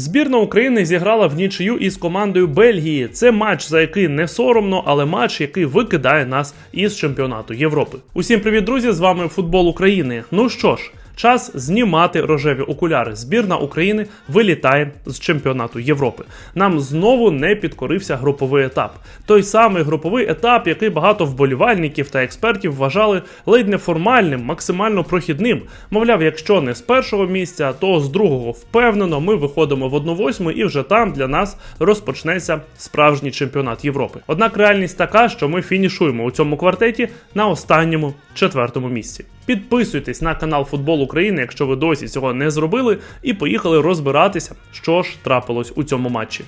Збірна України зіграла в нічию із командою Бельгії. Це матч, за який не соромно, але матч, який викидає нас із чемпіонату Європи. Усім привіт, друзі! З вами футбол України. Ну що ж. Час знімати рожеві окуляри. Збірна України вилітає з чемпіонату Європи. Нам знову не підкорився груповий етап. Той самий груповий етап, який багато вболівальників та експертів вважали ледь не формальним, максимально прохідним. Мовляв, якщо не з першого місця, то з другого впевнено ми виходимо в 1-8 і вже там для нас розпочнеться справжній чемпіонат Європи. Однак реальність така, що ми фінішуємо у цьому квартеті на останньому четвертому місці. Підписуйтесь на канал Футбол України, якщо ви досі цього не зробили, і поїхали розбиратися, що ж трапилось у цьому матчі.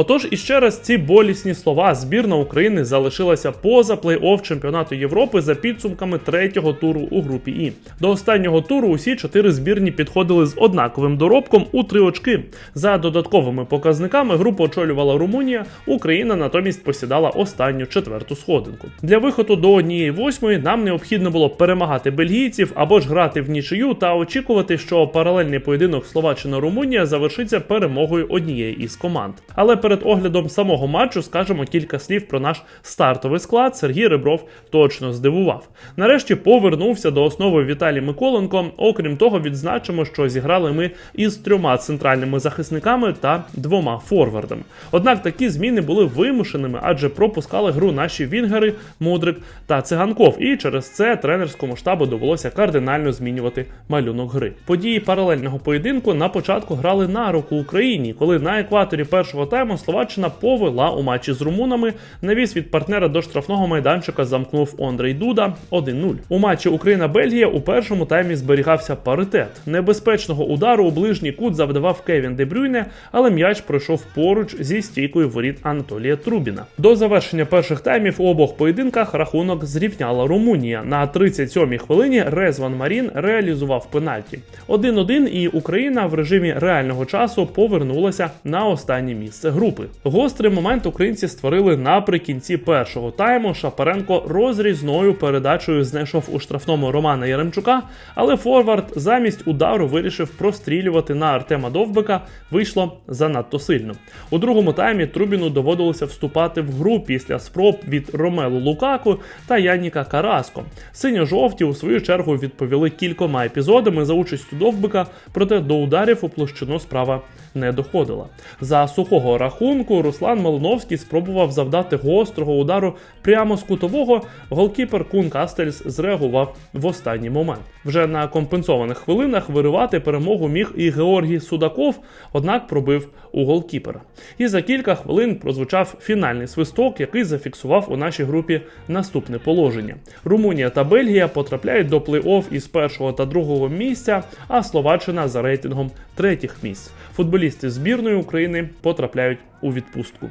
Отож, іще раз ці болісні слова збірна України залишилася поза плей-офф чемпіонату Європи за підсумками третього туру у групі І. До останнього туру усі чотири збірні підходили з однаковим доробком у три очки. За додатковими показниками групу очолювала Румунія. Україна натомість посідала останню четверту сходинку. Для виходу до однієї восьмої нам необхідно було перемагати бельгійців або ж грати в нічию та очікувати, що паралельний поєдинок Словаччина-Румунія завершиться перемогою однієї із команд. Але перед оглядом самого матчу скажемо кілька слів про наш стартовий склад. Сергій Ребров точно здивував. Нарешті повернувся до основи Віталій Миколенко. Окрім того, відзначимо, що зіграли ми із трьома центральними захисниками та двома форвардами. Однак такі зміни були вимушеними, адже пропускали гру наші вінгери, Мудрик та Циганков. І через це тренерському штабу довелося кардинально змінювати малюнок гри. Події паралельного поєдинку на початку грали на руку Україні, коли на екваторі першого тайму Словаччина повела у матчі з румунами. Навіс від партнера до штрафного майданчика замкнув Ондрей Дуда 1-0. У матчі Україна-Бельгія у першому таймі зберігався паритет. Небезпечного удару у ближній кут завдавав Кевін Дебрюйне, але м'яч пройшов поруч зі стійкою воріт Анатолія Трубіна. До завершення перших таймів у обох поєдинках рахунок зрівняла Румунія. На 37-й хвилині Резван Марін реалізував пенальті. 1-1 і Україна в режимі реального часу повернулася на останнє місце групи. Гострий момент українці створили наприкінці першого тайму. Шапаренко розрізною передачею знайшов у штрафному Романа Яремчука, але Форвард замість удару вирішив прострілювати на Артема Довбика. Вийшло занадто сильно. У другому таймі Трубіну доводилося вступати в гру після спроб від Ромелу Лукаку та Яніка Караско. Синьо-жовті у свою чергу відповіли кількома епізодами за участю Довбика, проте до ударів у площину справа не доходила. За сухого рахунку Руслан Малиновський спробував завдати гострого удару прямо з кутового. Голкіпер Кун Кастельс зреагував в останній момент. Вже на компенсованих хвилинах виривати перемогу міг і Георгій Судаков, однак пробив у голкіпера. І за кілька хвилин прозвучав фінальний свисток, який зафіксував у нашій групі наступне положення. Румунія та Бельгія потрапляють до плей-офф із першого та другого місця, а Словаччина за рейтингом третіх місць. Футболісти збірної України потрапляють у відпустку.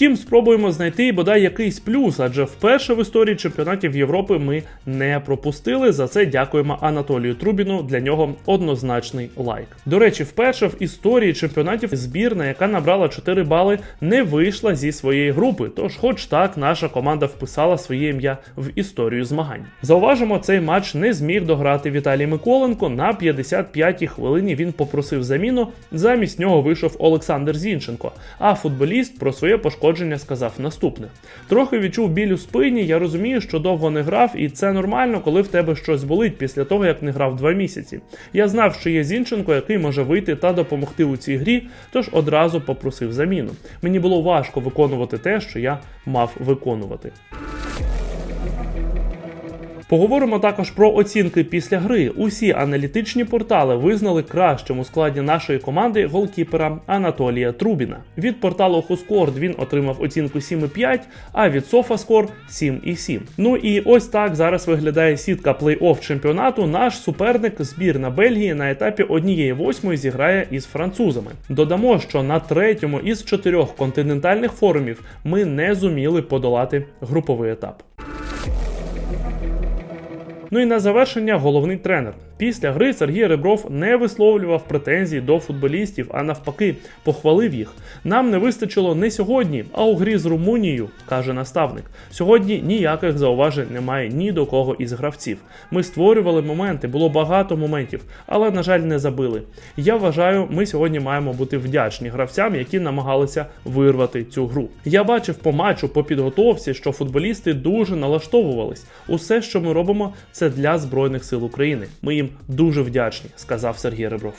Втім, спробуємо знайти бодай якийсь плюс, адже вперше в історії чемпіонатів Європи ми не пропустили. За це дякуємо Анатолію Трубіну. Для нього однозначний лайк. До речі, вперше в історії чемпіонатів збірна, яка набрала 4 бали, не вийшла зі своєї групи. Тож, хоч так, наша команда вписала своє ім'я в історію змагань. Зауважимо, цей матч не зміг дограти Віталій Миколенко. На 55-й хвилині він попросив заміну. Замість нього вийшов Олександр Зінченко. А футболіст про своє пошкодження сказав наступне: трохи відчув біль у спині. Я розумію, що довго не грав, і це нормально, коли в тебе щось болить після того, як не грав два місяці. Я знав, що є Зінченко, який може вийти та допомогти у цій грі, тож одразу попросив заміну. Мені було важко виконувати те, що я мав виконувати. Поговоримо також про оцінки після гри. Усі аналітичні портали визнали кращим у складі нашої команди голкіпера Анатолія Трубіна. Від порталу Хускорд він отримав оцінку 7,5, а від SofaScore 7,7. Ну і ось так зараз виглядає сітка плей-офф чемпіонату. Наш суперник збірна Бельгії на етапі однієї восьмої зіграє із французами. Додамо, що на третьому із чотирьох континентальних форумів ми не зуміли подолати груповий етап. Ну і на завершення головний тренер. Після гри Сергій Ребров не висловлював претензій до футболістів, а навпаки, похвалив їх. Нам не вистачило не сьогодні, а у грі з Румунією, каже наставник. Сьогодні ніяких зауважень немає ні до кого із гравців. Ми створювали моменти, було багато моментів, але на жаль, не забили. Я вважаю, ми сьогодні маємо бути вдячні гравцям, які намагалися вирвати цю гру. Я бачив по матчу, по підготовці, що футболісти дуже налаштовувались. Усе, що ми робимо, це для збройних сил України. Ми дуже вдячні, сказав Сергій Ребров.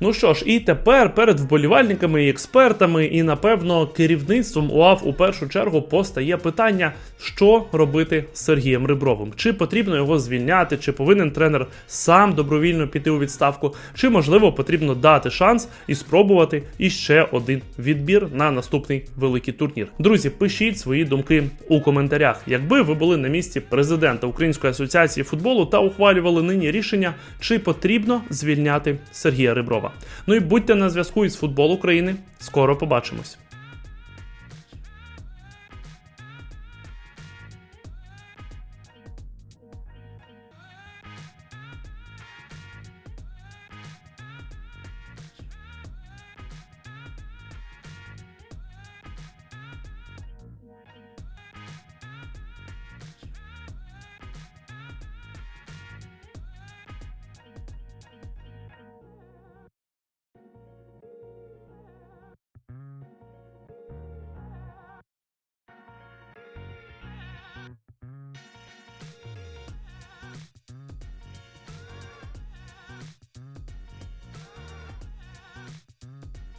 Ну що ж, і тепер перед вболівальниками і експертами, і напевно керівництвом УАВ у першу чергу постає питання, що робити з Сергієм Рибровим. Чи потрібно його звільняти, чи повинен тренер сам добровільно піти у відставку, чи можливо потрібно дати шанс і спробувати іще один відбір на наступний великий турнір. Друзі, пишіть свої думки у коментарях. Якби ви були на місці президента Української асоціації футболу та ухвалювали нині рішення, чи потрібно звільняти Сергія Риброва. Ну і будьте на зв'язку із футбол України. Скоро побачимось.